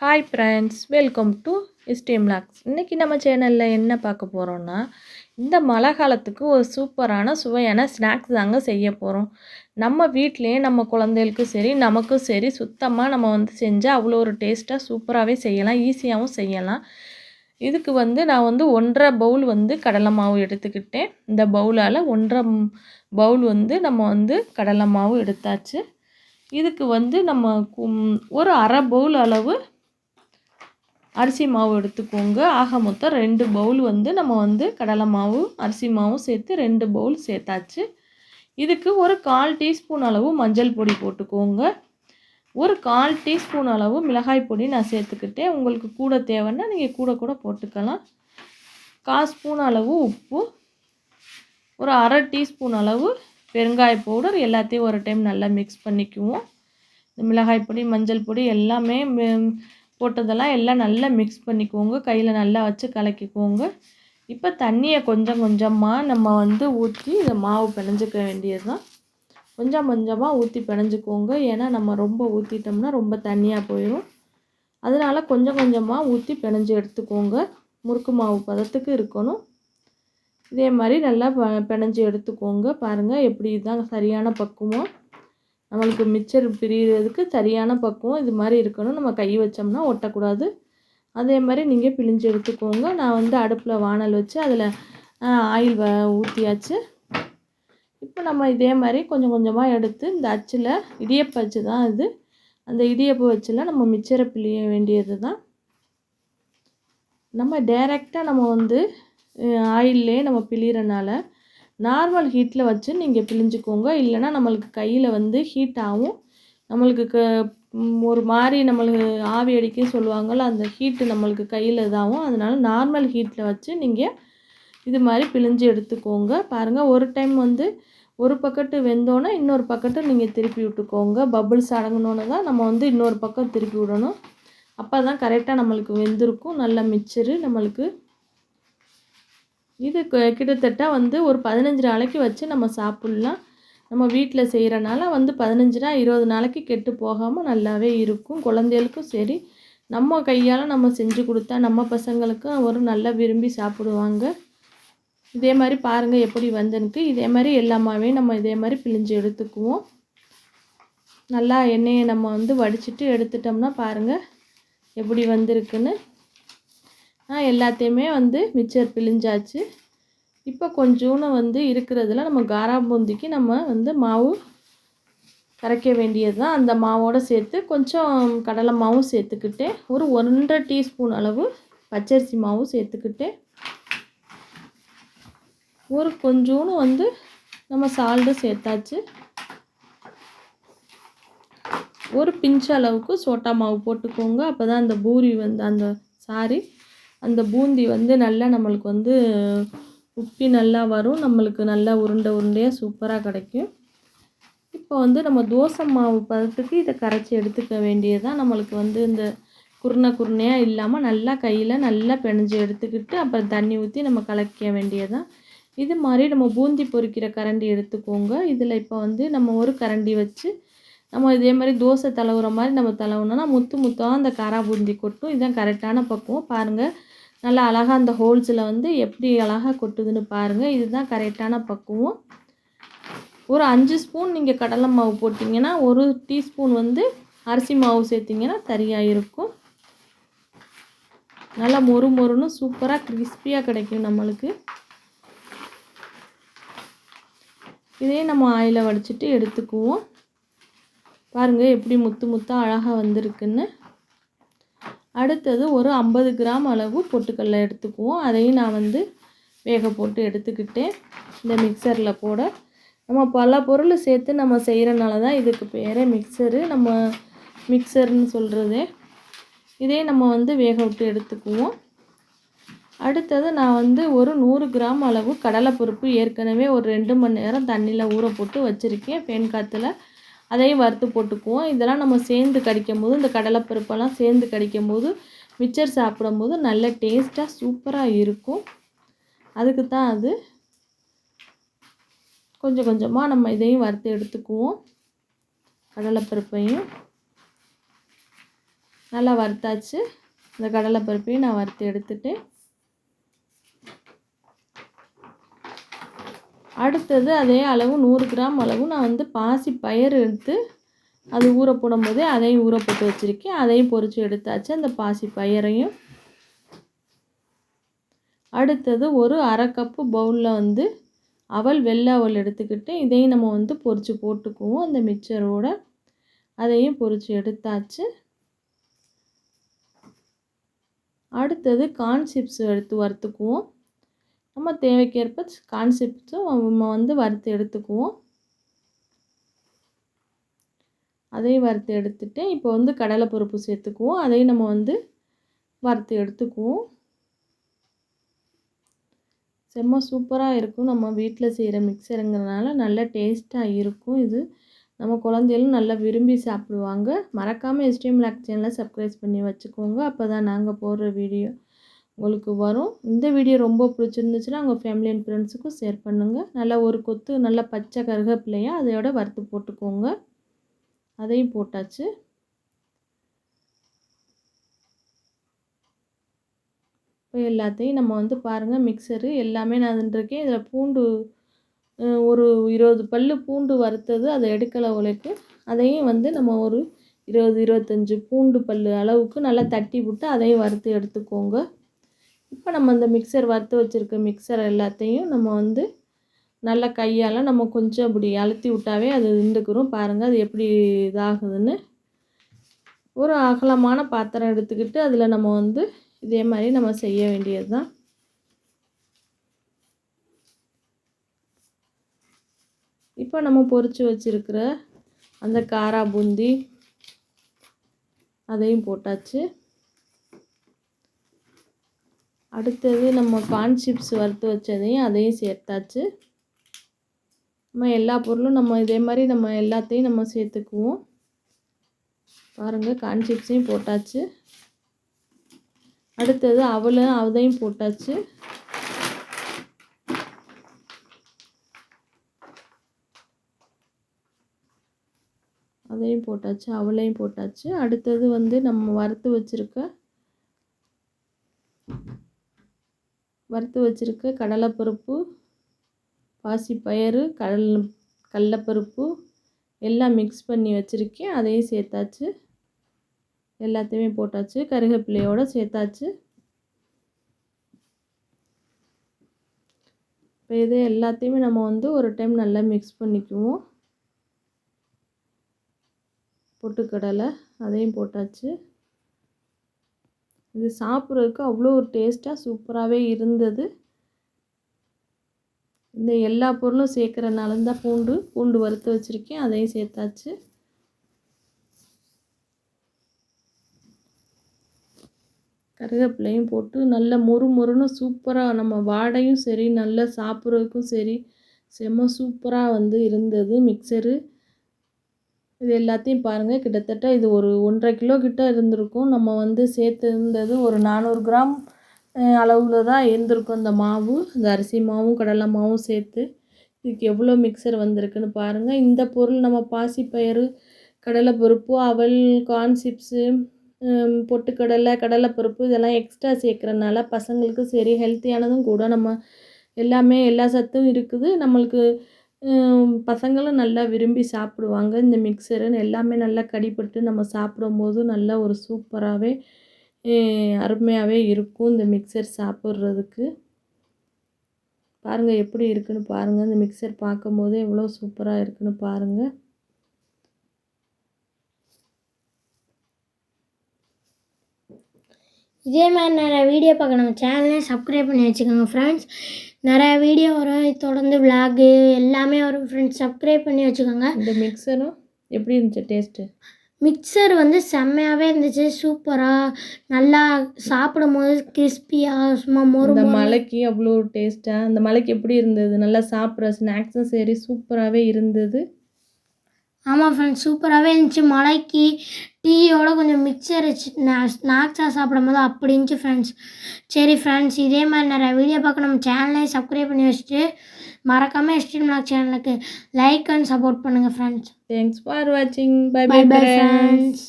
Hi friends welcome to STM logs இன்றைக்கி நம்ம சேனலில் என்ன பார்க்க போகிறோன்னா இந்த மழை காலத்துக்கு ஒரு சூப்பரான சுவையான ஸ்நாக்ஸ் தாங்க செய்ய போகிறோம் நம்ம வீட்டிலேயே நம்ம குழந்தைகளுக்கும் சரி நமக்கும் சரி சுத்தமாக நம்ம வந்து செஞ்சால் அவ்வளோ ஒரு டேஸ்ட்டாக சூப்பராகவே செய்யலாம் ஈஸியாகவும் செய்யலாம். இதுக்கு வந்து நான் வந்து ஒன்றரை பவுல் வந்து கடலை மாவு எடுத்துக்கிட்டேன். இந்த பவுலால் ஒன்றரை பவுல் வந்து நம்ம வந்து கடலை மாவு எடுத்தாச்சு. இதுக்கு வந்து நம்ம ஒரு அரை பவுல் அளவு அரிசி மாவு எடுத்துக்கோங்க. ஆக மொத்தம் ரெண்டு பவுல் வந்து நம்ம வந்து கடலை மாவு அரிசி மாவும் சேர்த்து ரெண்டு பவுல் சேர்த்தாச்சு. இதுக்கு ஒரு கால் டீஸ்பூன் அளவு மஞ்சள் பொடி போட்டுக்கோங்க. ஒரு கால் டீஸ்பூன் அளவு மிளகாய் பொடி நான் சேர்த்துக்கிட்டேன். உங்களுக்கு கூட தேவைன்னா நீங்கள் கூட கூட போட்டுக்கலாம். கால் ஸ்பூன் அளவு உப்பு ஒரு அரை டீஸ்பூன் அளவு பெருங்காய பவுடர் எல்லாத்தையும் ஒரு டைம் நல்லா மிக்ஸ் பண்ணிக்குவோம். இந்த மிளகாய் பொடி மஞ்சள் பொடி எல்லாமே போட்டதெல்லாம் எல்லாம் நல்லா மிக்ஸ் பண்ணிக்கோங்க. கையில் நல்லா வச்சு கலக்கிக்கோங்க. இப்போ தண்ணியை கொஞ்சம் கொஞ்சமாக நம்ம வந்து ஊற்றி இதை மாவு பிணைஞ்சிக்க வேண்டியது தான் கொஞ்சம் கொஞ்சமாக ஊற்றி பிணைஞ்சிக்கோங்க. ஏன்னா நம்ம ரொம்ப ஊற்றிட்டோம்னா ரொம்ப தண்ணியாக போயிடும் அதனால் கொஞ்சம் கொஞ்சமாக ஊற்றி பிணைஞ்சு எடுத்துக்கோங்க. முறுக்கு மாவு பதத்துக்கு இருக்கணும். இதே மாதிரி நல்லா ப- எடுத்துக்கோங்க. பாருங்கள் எப்படி இதுதான் சரியான பக்குவம். நம்மளுக்கு மிச்சர் பிரிகிறதுக்கு சரியான பக்குவம் இது மாதிரி இருக்கணும். நம்ம கை வச்சோம்னா ஒட்டக்கூடாது. அதே மாதிரி நீங்கள் பிழிஞ்சு எடுத்துக்கோங்க. நான் வந்து அடுப்பில் வானல் வச்சு அதில் ஆயில் வ ஊற்றியாச்சு இப்போ நம்ம இதே மாதிரி கொஞ்சம் கொஞ்சமாக எடுத்து இந்த அச்சில் இடியப்ப அச்சு தான் இது. அந்த இடியப்ப வச்சில் நம்ம மிச்சரை பிழிய வேண்டியது தான். நம்ம டைரெக்டாக நம்ம வந்து ஆயிலே நம்ம பிழிகிறனால நார்மல் ஹீட்டில் வச்சு நீங்கள் பிழிஞ்சுக்கோங்க. இல்லைன்னா நம்மளுக்கு கையில் வந்து ஹீட் ஆகும். நம்மளுக்கு க ஒரு மாதிரி நம்மளுக்கு ஆவி அடிக்க சொல்லுவாங்கள்ல அந்த ஹீட்டு நம்மளுக்கு கையில் இதாகும். அதனால் நார்மல் ஹீட்டில் வச்சு நீங்கள் இது மாதிரி பிழிஞ்சு எடுத்துக்கோங்க. பாருங்கள் ஒரு டைம் வந்து ஒரு பக்கெட்டு வெந்தோன்னே இன்னொரு பக்கெட்டு நீங்கள் திருப்பி விட்டுக்கோங்க. பபுள்ஸ் அடங்கினோன்னு தான் நம்ம வந்து இன்னொரு பக்கம் திருப்பி விடணும். அப்போ தான் கரெக்டாக நம்மளுக்கு வெந்திருக்கும். நல்ல மிச்சரு நம்மளுக்கு இது கிட்டத்தட்ட வந்து ஒரு பதினஞ்சு நாளைக்கு வச்சு நம்ம சாப்பிட்லாம். நம்ம வீட்டில் செய்கிறனால வந்து பதினஞ்சு நாள் இருபது நாளைக்கு கெட்டு போகாமல் நல்லாவே இருக்கும். குழந்தைகளுக்கும் சரி நம்ம கையால் நம்ம செஞ்சு கொடுத்தா நம்ம பசங்களுக்கும் ஒரு நல்லா விரும்பி சாப்பிடுவாங்க. இதே மாதிரி பாருங்கள் எப்படி வந்துருக்கு. இதே மாதிரி எல்லாமாவே நம்ம இதே மாதிரி பிழிஞ்சு எடுத்துக்குவோம். நல்லா எண்ணெயை நம்ம வந்து வடிச்சிட்டு எடுத்துட்டோம்னா பாருங்கள் எப்படி வந்திருக்குன்னு. நான் எல்லாத்தையுமே வந்து மிச்சர் பிழிஞ்சாச்சு. இப்போ கொஞ்சோன்னு வந்து இருக்கிறதுல நம்ம காரா பூந்திக்கு நம்ம வந்து மாவு கரைக்க வேண்டியது தான் அந்த மாவோடு சேர்த்து கொஞ்சம் கடலை மாவும் சேர்த்துக்கிட்டு ஒரு ஒன்றரை டீஸ்பூன் அளவு பச்சரிசி மாவும் சேர்த்துக்கிட்டு ஒரு கொஞ்சோன்னு வந்து நம்ம சால்ட்டு சேர்த்தாச்சு. ஒரு பிஞ்ச் அளவுக்கு சோட்டா மாவு போட்டுக்கோங்க. அப்போ தான் அந்த பூரி வந்து அந்த சாரி அந்த பூந்தி வந்து நல்லா நம்மளுக்கு வந்து உப்பி நல்லா வரும். நம்மளுக்கு நல்லா உருண்டை உருண்டையாக சூப்பராக கிடைக்கும். இப்போ வந்து நம்ம தோசை மாவு பதத்துக்கு இதை கரைச்சி எடுத்துக்க வேண்டியதுதான். நம்மளுக்கு வந்து இந்த குருணை குருணையாக இல்லாமல் நல்லா கையில் நல்லா பிணைஞ்சு எடுத்துக்கிட்டு அப்புறம் தண்ணி ஊற்றி நம்ம கலக்க வேண்டியதுதான். இது மாதிரி நம்ம பூந்தி பொறிக்கிற கரண்டி எடுத்துக்கோங்க. இதில் இப்போ வந்து நம்ம ஒரு கரண்டி வச்சு நம்ம இதே மாதிரி தோசை தலவுற மாதிரி நம்ம தலவுனோன்னா முத்து முத்தாக அந்த காரா பூந்தி கொட்டும். இதுதான் கரெக்டான பக்குவம். பாருங்கள் நல்லா அழகாக அந்த ஹோல்ஸில் வந்து எப்படி அழகாக கொட்டுதுன்னு பாருங்கள் இதுதான் கரெக்டான பக்குவம். ஒரு அஞ்சு ஸ்பூன் நீங்கள் கடலை மாவு போட்டிங்கன்னா ஒரு டீஸ்பூன் வந்து அரிசி மாவு சேர்த்திங்கன்னா சரியாக இருக்கும். நல்லா மொறு மொறுன்னு சூப்பராக கிறிஸ்பியாக கிடைக்கும் நம்மளுக்கு. இதே நம்ம ஆயில வடிச்சிட்டு எடுத்துக்குவோம். பாருங்கள் எப்படி முத்து முத்தாக அழகாக வந்திருக்குன்னு. அடுத்தது ஒரு ஐம்பது கிராம் அளவு பொட்டுக்கடலை எடுத்துக்குவோம். அதையும் நான் வந்து வேக போட்டு எடுத்துக்கிட்டேன். இந்த மிக்சரில் போட. நம்ம பல பொருள் சேர்த்து நம்ம செய்கிறனால தான் இதுக்கு பேரே மிக்சரு நம்ம மிக்சர்னு சொல்கிறதே இதே நம்ம வந்து வேக விட்டு எடுத்துக்குவோம். அடுத்தது நான் வந்து ஒரு நூறு கிராம் அளவு கடலைப்பருப்பு ஏற்கனவே ஒரு ரெண்டு மணி நேரம் தண்ணியில் ஊற போட்டு வச்சுருக்கேன். பேன் காற்றுல அதையும் வறுத்து போட்டுக்குவோம். இதெல்லாம் நம்ம சேர்ந்து கடிக்கும் போது இந்த கடலைப்பருப்பெல்லாம் சேர்ந்து கடிக்கும் போது மிச்சர் சாப்பிடும்போது நல்ல டேஸ்ட்டாக சூப்பராக இருக்கும். அதுக்கு தான் அது. கொஞ்சம் கொஞ்சமாக நம்ம இதையும் வறுத்து எடுத்துக்குவோம். கடலைப்பருப்பையும். நல்லா வறுத்தாச்சு. இந்த கடலைப்பருப்பையும் நான் வறுத்து எடுத்துகிட்டு அடுத்தது அதே அளவு நூறு கிராம் அளவு நான் வந்து பாசி பயிர் எடுத்து அது ஊற போடும்போதே அதையும் ஊற போட்டு வச்சுருக்கேன். அதையும் பொறிச்சு எடுத்தாச்சு. அந்த பாசி பயிரையும். அடுத்தது ஒரு அரை கப்பு பவுலில் வந்து அவல் வெள்ளை அவல் எடுத்துக்கிட்டு இதையும் நம்ம வந்து பொறிச்சு போட்டுக்குவோம். அந்த மிக்சரோட அதையும் பொறிச்சு எடுத்தாச்சு. அடுத்தது கார்ன் சிப்ஸ் எடுத்து வறுத்துக்குவோம். நம்ம தேவைக்கேற்ப கான்செப்ட்ஸும் நம்ம வந்து வறுத்து எடுத்துக்குவோம். அதையும் வறுத்து எடுத்துட்டு இப்போ வந்து கடலைப்பருப்பு சேர்த்துக்குவோம். அதையும் நம்ம வந்து வறுத்து எடுத்துக்குவோம். செம்ம சூப்பராக இருக்கும். நம்ம வீட்டில் செய்கிற மிக்சருங்கிறதுனால நல்ல டேஸ்ட்டாக இருக்கும் இது. நம்ம குழந்தைகளும் நல்லா விரும்பி சாப்பிடுவாங்க. மறக்காமல் எஸ்டிஎம் லாக் சேனலை சப்ஸ்கிரைப் பண்ணி வச்சுக்கோங்க. அப்போ தான் நாங்கள் போடுற வீடியோ உங்களுக்கு வரும். இந்த வீடியோ ரொம்ப பிடிச்சிருந்துச்சுன்னா உங்கள் ஃபேமிலி அண்ட் ஃப்ரெண்ட்ஸுக்கும் ஷேர் பண்ணுங்கள் நல்லா ஒரு கொத்து நல்லா பச்சை கருகப்பிள்ளையாக அதையோட வறுத்து போட்டுக்கோங்க. அதையும் போட்டாச்சு. இப்போ எல்லாத்தையும் நம்ம வந்து பாருங்கள் மிக்சரு எல்லாமே நான் இருக்கேன். இதில் பூண்டு ஒரு இருபது பல் பூண்டு வறுத்தது அதை எடுக்கலை உழைக்கு அதையும் வந்து நம்ம ஒரு இருபது இருபத்தஞ்சி பூண்டு பல் அளவுக்கு நல்லா தட்டி விட்டு அதையும் வறுத்து எடுத்துக்கோங்க. இப்போ நம்ம இந்த மிக்சர் வறுத்து வச்சுருக்க மிக்சர் எல்லாத்தையும் நம்ம வந்து நல்லா கையால் நம்ம கொஞ்சம் அப்படி அழுத்தி விட்டாவே அது இருந்துக்கிறோம் பாருங்கள் அது எப்படி இதாகுதுன்னு. ஒரு அகலமான பாத்திரம் எடுத்துக்கிட்டு அதில் நம்ம வந்து இதே மாதிரி நம்ம செய்ய வேண்டியது தான் இப்போ நம்ம பொரித்து வச்சுருக்கிற அந்த காரா பூந்தி அதையும் போட்டாச்சு. அடுத்தது நம்ம கார்ன் சிப்ஸ் வறுத்து வச்சதையும் அதையும் சேர்த்தாச்சு. நம்ம எல்லா பொருளும் நம்ம இதே மாதிரி நம்ம எல்லாத்தையும் நம்ம சேர்த்துக்குவோம். பாருங்கள் கார்ன் சிப்ஸையும் போட்டாச்சு. அடுத்தது அவளும் அதையும் போட்டாச்சு. அதையும் போட்டாச்சு அவளையும் போட்டாச்சு. அடுத்தது வந்து நம்ம வறுத்து வச்சுருக்க வறுத்து வச்சுருக்க கடலைப்பருப்பு பாசிப்பயறு கடல் கடலப்பருப்பு எல்லாம் மிக்ஸ் பண்ணி வச்சுருக்கேன். அதையும் சேர்த்தாச்சு. எல்லாத்தையுமே போட்டாச்சு. கருகப்பிள்ளையோடு சேர்த்தாச்சு. இப்போ இது எல்லாத்தையுமே நம்ம வந்து ஒரு டைம் நல்லா மிக்ஸ் பண்ணிக்குவோம். பொட்டுக்கடலை அதையும் போட்டாச்சு. இது சாப்பிட்றதுக்கு அவ்வளோ ஒரு டேஸ்ட்டாக சூப்பராகவே இருந்தது. இந்த எல்லா பொருளும் சேர்க்குறனால தான் பூண்டு பூண்டு வறுத்து வச்சுருக்கேன் அதையும் சேர்த்தாச்சு. கருவேப்பிலையும் போட்டு நல்ல மொறு மொறுன்னு சூப்பராக நம்ம வாடையும் சரி நல்லா சாப்பிட்றதுக்கும் சரி செம்ம சூப்பராக வந்து இருந்தது மிக்சரு. இது எல்லாத்தையும் பாருங்கள் கிட்டத்தட்ட இது ஒரு ஒன்றரை கிலோ கிட்ட இருந்திருக்கும். நம்ம வந்து சேர்த்து இருந்தது ஒரு நானூறு கிராம் அளவில் தான் இருந்திருக்கும் இந்த மாவு. இந்த அரிசி மாவும் கடலை மாவும் சேர்த்து இதுக்கு எவ்வளோ மிக்சர் வந்திருக்குன்னு பாருங்கள் இந்த பொருள் நம்ம பாசிப்பயிறு கடலைப்பருப்பு அவல் கார்ன் சிப்ஸு பொட்டுக்கடலை கடலைப்பருப்பு இதெல்லாம் எக்ஸ்ட்ரா சேர்க்குறனால பசங்களுக்கு சரி ஹெல்த்தியானதும் கூட நம்ம எல்லாமே எல்லா சத்தும் இருக்குது. நம்மளுக்கு பசங்களும் நல்லா விரும்பி சாப்பிடுவாங்க. இந்த மிக்சருன்னு எல்லாமே நல்லா கடிப்பட்டு நம்ம சாப்பிடும்போது நல்லா ஒரு சூப்பராகவே அருமையாகவே இருக்கும் இந்த மிக்சர் சாப்பிட்றதுக்கு. பாருங்கள் எப்படி இருக்குன்னு பாருங்கள் இந்த மிக்சர் பார்க்கும்போது எவ்வளோ சூப்பராக இருக்குன்னு பாருங்கள் இதே மாதிரி நிறைய வீடியோ பார்க்க நம்ம சேனலை சப்ஸ்கிரைப் பண்ணி வச்சுக்கோங்க ஃப்ரெண்ட்ஸ் நிறையா வீடியோ வரும். தொடர்ந்து விலாகு எல்லாமே வரும் ஃப்ரெண்ட்ஸ் சப்ஸ்கிரைப் பண்ணி வச்சுக்கோங்க. இந்த மிக்சரும் எப்படி இருந்துச்சு டேஸ்ட்டு மிக்சர் வந்து செம்மையாகவே இருந்துச்சு. சூப்பராக நல்லா சாப்பிடும் போது கிறிஸ்பியாக சும்மா மொறு இந்த மலைக்கு அவ்வளோ டேஸ்ட்டாக அந்த மலைக்கு எப்படி இருந்தது? நல்லா சாப்பிட்ற ஸ்நாக்ஸும் சரி சூப்பராகவே இருந்தது. ஆமாம் ஃப்ரெண்ட்ஸ் சூப்பராகவே இருந்துச்சு. மலைக்கு டீயோட கொஞ்சம் மிக்சர் ஸ்நாக்ஸாக சாப்பிடும் போது அப்படி இருந்துச்சு ஃப்ரெண்ட்ஸ் சரி ஃப்ரெண்ட்ஸ் இதே மாதிரி நிறைய வீடியோ பார்க்க நம்ம சேனலையும் சப்ஸ்கிரைப் பண்ணி வச்சுட்டு மறக்காமல் எஸ்டிஎம் பிளாக் சேனலுக்கு லைக் அண்ட் சப்போர்ட் பண்ணுங்கள் ஃப்ரெண்ட்ஸ் தேங்க்ஸ் ஃபார் வாட்சிங் பை பை ஃப்ரெண்ட்ஸ்